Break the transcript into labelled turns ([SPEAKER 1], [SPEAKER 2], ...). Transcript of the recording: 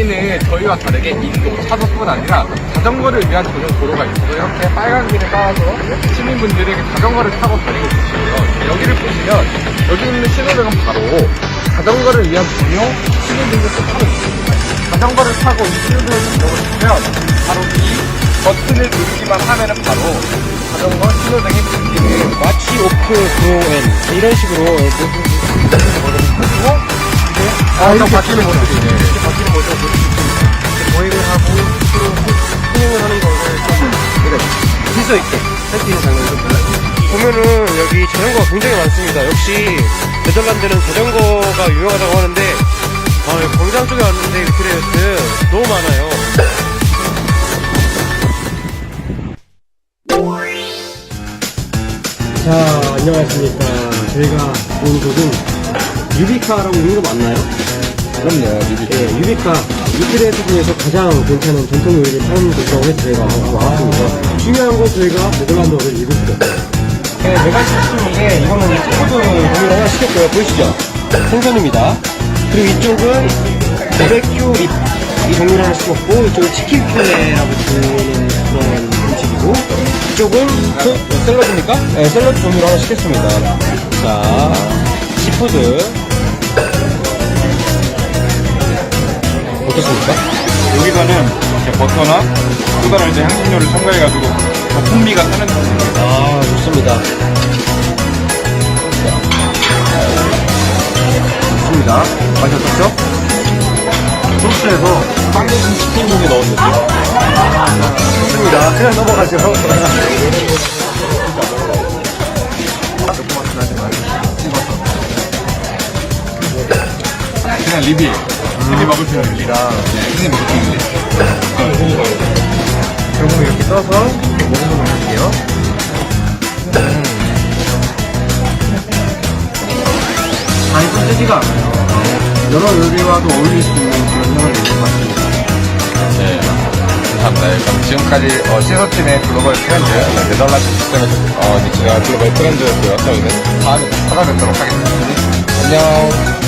[SPEAKER 1] 저희와 다르게 인도, 차도뿐 아니라 자전거를 위한 전용 도로가 있어서 이렇게 빨간 길을 따라서 시민분들에게 자전거를 타고 다니고 계시고요. 여기를 보시면 여기 있는 신호등은 바로 자전거를 위한 전용 시민분들 도 타고 있습니다. 자전거를 타고 이 신호등을 하면 바로 이 버튼을 누르기만 하면 은 바로 자전거 신호등이 바뀌는
[SPEAKER 2] 마치 오프 브로엔 이런 식으로
[SPEAKER 1] 그리고 아, 이렇게 바뀌는 모습이네. 모습을 볼수 있습니다.
[SPEAKER 2] 보행을 하고 스윙을 하는 거를 좀 질서 있게 할 수 있는 장면이 좀 보여요. 보면은 여기 자전거가 굉장히 많습니다. 역시 네덜란드는 자전거가 유명하다고 하는데 아, 여기 광장 쪽에 왔는데 위트레이스 너무 많아요. 자, 안녕하십니까. 저희가 온 곳은 유비카라고 있는 거 맞나요?
[SPEAKER 1] 그럼요.
[SPEAKER 2] 예, 유비카 이틀에서 중에서 가장 괜찮은 전통 요리를 파는 곳이라고 해서 저희가 와봤습니다. 중요한 건 저희가 네덜란드어를 읽을 수가 없어요. 네, 내가 시킨 게 이거는 포드 고기를 하나 시켰고요. 보이시죠? 생선입니다. 그리고 이쪽은 바베큐 립, 이 종류를 하나 시켰고 이쪽은 치킨 필레라고 부르는 그런 음식이고 이쪽은 그, 샐러드입니까? 네, 샐러드 종류를 하나 시켰습니다. 자, 시푸드 어떻습니까?
[SPEAKER 3] 여기서는 이렇게 버터나 또 다른 이제 향신료를 첨가해가지고 더 풍미가 사는 맛입니다.
[SPEAKER 2] 아, 좋습니다. 좋습니다. 맛이 어떻죠? 소스에서 빵 대신 치킨 고기 느낌. 좋습니다. 그냥 넘어가죠.
[SPEAKER 3] 그냥 리비. 리비 먹을 수 있는 리비랑 흔히 먹을 수 있는 리
[SPEAKER 1] 그리고 이렇게 떠서 먹으면 볼게요.
[SPEAKER 2] 간이 쓰지가 않아요. 여러 요리와도 어울릴 수 있는 그런 향을 내는 것 같습니다.
[SPEAKER 1] 네. 감사합니다. 그럼 지금까지 어, 시소팀의 글로벌 트렌드, 네덜란드 시스템에서 어, 니치가 글로벌 트렌드였고요. 저희는 다음에 또 찾아뵙도록 하겠습니다. 안녕.